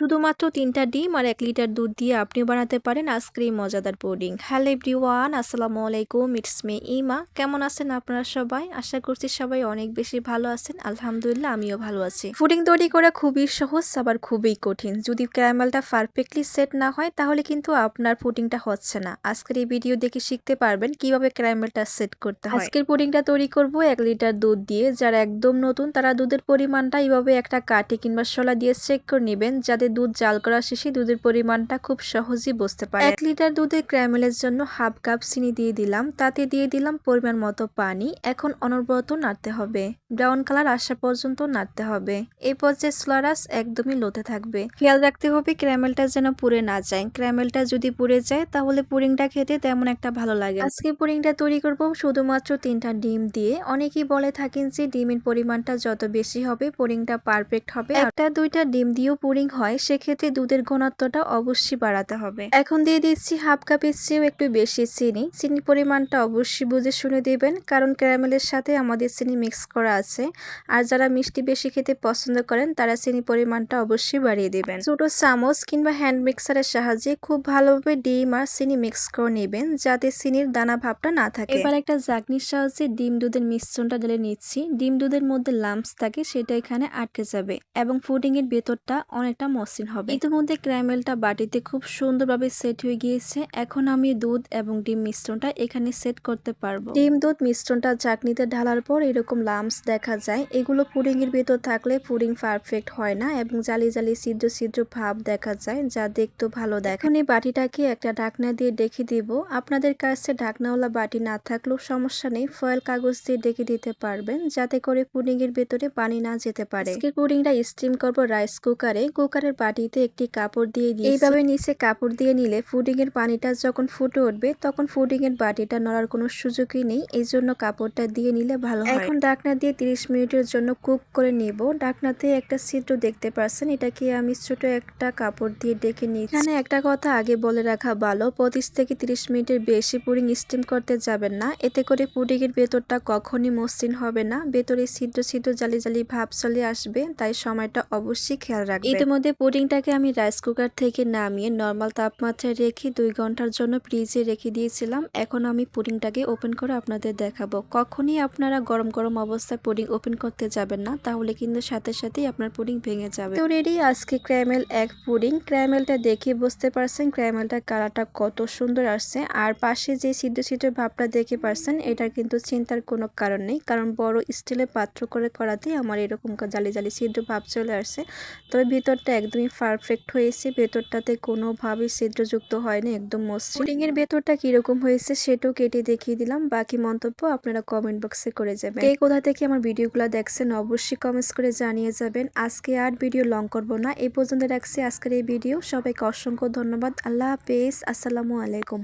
শুধুমাত্র তিনটা ডিম আর এক লিটার দুধ দিয়ে আপনি বানাতে পারেন আইসক্রিম মজাদার পুডিং। হ্যালো এভরিওয়ান, আসসালামু আলাইকুম, ইটস মে ইমা। কেমন আছেন আপনারা সবাই? আশা করছি সবাই অনেক বেশি ভালো আছেন। আলহামদুলিল্লাহ, আমিও ভালো আছি। পুডিং তৈরি করা খুবই সহজ, আবার খুবই কঠিন। যদি ক্যারামেলটা পারফেক্টলি সেট না হয়, তাহলে কিন্তু আপনার পুডিংটা হচ্ছে না। আজকের এই ভিডিও দেখে শিখতে পারবেন কীভাবে ক্যারামেলটা সেট করতে হয়। আজকের পুডিংটা তৈরি করব এক লিটার দুধ দিয়ে। যারা একদম নতুন, তারা দুধের পরিমাণটা এইভাবে একটা কাঠি কিংবা শলা দিয়ে চেক করে নেবেন, যাতে দুধ জাল করা শেষে দুধের পরিমাণটা খুব সহজেই বুঝতে পারে। এক লিটার দুধে ক্যারামেলের জন্য হাফ কাপ চিনি দিয়ে দিলাম। তাতে দিয়ে দিলাম পরিমাণ মতো পানি। এখন অনবরত নাড়তে হবে। ব্রাউন কালার আসা পর্যন্ত নাড়তে হবে। এই পর্যায়ে স্লারাস একদমই লোতে থাকবে। খেয়াল রাখতে হবে ক্যারামেলটা যেন পুড়ে না যায়। ক্যারামেলটা যদি পুড়ে যায়, তাহলে পুডিংটা খেতে তেমন একটা ভালো লাগে আজকে পুডিংটা তৈরি করব শুধুমাত্র তিনটা ডিম দিয়ে। অনেকেই বলে থাকেন যে ডিমের পরিমাণটা যত বেশি হবে, পুডিংটা পারফেক্ট হবে। একটা দুইটা ডিম দিয়েও পুডিং হয় সেক্ষেত্রে দুধের ঘনত্বটা অবশ্যই বাড়াতে হবে। এখন দিয়ে দিচ্ছি হাফ কাপের চেয়েও একটু বেশি চিনি। চিনির পরিমাণটা অবশ্যই বুঝে শুনে দেবেন, কারণ ক্যারামেলের সাথে আমাদের চিনি মিক্স করা আছে। আর যারা মিষ্টি বেশি খেতে পছন্দ করেন, তারা চিনি পরিমাণটা অবশ্যই বাড়িয়ে দেবেন। ছোট চামচ কিংবা হ্যান্ড মিক্সারের সাহায্যে খুব ভালোভাবে ডিম আর চিনি মিক্স করে নেবেন, যাতে চিনির দানা ভাবটা না থাকে। এবার একটা জাগনির সাহায্যে ডিম দুধের মিশ্রণটা ঢেলে নিচ্ছি। ডিম দুধের মধ্যে লাম্পস থাকে, সেটা এখানে আটকে যাবে এবং পুডিং এর ভেতরটা অনেকটা মসৃণ হবে। ইতিমধ্যে ক্যারামেলটা বাটিতে খুব সুন্দরভাবে সেট হয়ে গিয়েছে। এখন আমি দুধ এবং ডিম মিশ্রণটা এখানে সেট করতে পারব। ডিম দুধ মিশ্রণটা চাটনিতে ঢালার পর এরকম লাম্পস দেখা যায়। এগুলো পুডিং এর ভেতর থাকলে পুডিং পারফেক্ট হয় না এবং জালি জালি ছিদ্র ছিদ্র ভাব দেখা যায় যা দেখতে ভালো দেখ এখন এই বাটিটাকে একটা ঢাকনা দিয়ে ডেকে দিব। আপনাদের কাছে ঢাকনাওয়ালা বাটি না থাকলেও সমস্যা নেই। ফয়েল কাগজ দিয়ে ডেকে দিতে পারবেন যাতে করে পুডিং এর ভেতরে পানি না যেতে পারে। পুডিংটা স্টিম করব রাইস কুকারে। কুকারের বাটিতে একটি কাপড় দিয়ে দিই এইভাবে নিচে কাপড় দিয়ে নিলে ফুডিং এর পানিটা যখন ফুটে উঠবে তখন ফুডিং এর বাটিটা নড়ার কোনো সুযোগই নেই। এই জন্য কাপড়টা দিয়ে নিলে ভালো হয়। এখন ডাকনা দিয়ে 30 মিনিটের জন্য কুক করে নিব। ডাকনাতে একটা ছিদ্র দেখতে পাচ্ছেন। এটাকে আমি ছোট একটা কাপড় দিয়ে ডেকে নিই এখানে একটা কথা আগে বলে রাখা ভালো। পঁচিশ থেকে 30 মিনিটের বেশি পুডিং স্টিম করতে যাবেন না। এতে করে পুডিং এর ভেতরটা কখনই মসৃণ হবে না। ভেতরে ছিদ্র ছিদ্র জালি জালি ভাব চলে আসবে তাই সময়টা অবশ্যই খেয়াল রাখবে ইতিমধ্যে পুডিংটাকে আমি রাইস কুকার থেকে নামিয়ে নর্মাল তাপমাত্রায় রেখে দুই ঘণ্টার জন্য ফ্রিজে রেখে দিয়েছিলাম। এখন আমি পুডিংটাকে ওপেন করে আপনাদের দেখাবো। কখনই আপনারা গরম গরম অবস্থায় পুডিং ওপেন করতে যাবেন না, তাহলে কিন্তু সাথে সাথেই আপনার পুডিং ভেঙে যাবে। তো রেডি, আজকে ক্র্যামেল এক পুডিং। ক্র্যামেলটা দেখে বুঝতে পারছেন ক্র্যামেলটার কালারটা কত সুন্দর আসছে। আর পাশে যে সিদ্ধ সিদ্ধ ভাবটা দেখে পারছেন এটা কিন্তু চিন্তার কোনো কারণ নেই, কারণ বড় স্টিলের পাত্র করে করাতেই আমার এরকম জালি জালি সিদ্ধ ভাব চলে আসছে। তবে ভিতরটা একদমই পারফেক্ট হয়েছে। ভেতরটাতে কোনোভাবে ছিদ্রযুক্ত হয়নি, একদম মসৃণ। এর ভেতরটা কীরকম হয়েছে সেটাও কেটে দেখিয়ে দিলাম। বাকি মন্তব্য আপনারা কমেন্ট বক্সে করে যাবেন। এই কোথা থেকে আমার ভিডিওগুলো দেখছেন অবশ্যই কমেন্টস করে জানিয়ে যাবেন। আজকে আর ভিডিও লং করব না। এই পর্যন্ত রাখছি আজকের এই ভিডিও সবাইকে অসংখ্য ধন্যবাদ। আল্লাহ হাফেজ। আসসালামু আলাইকুম।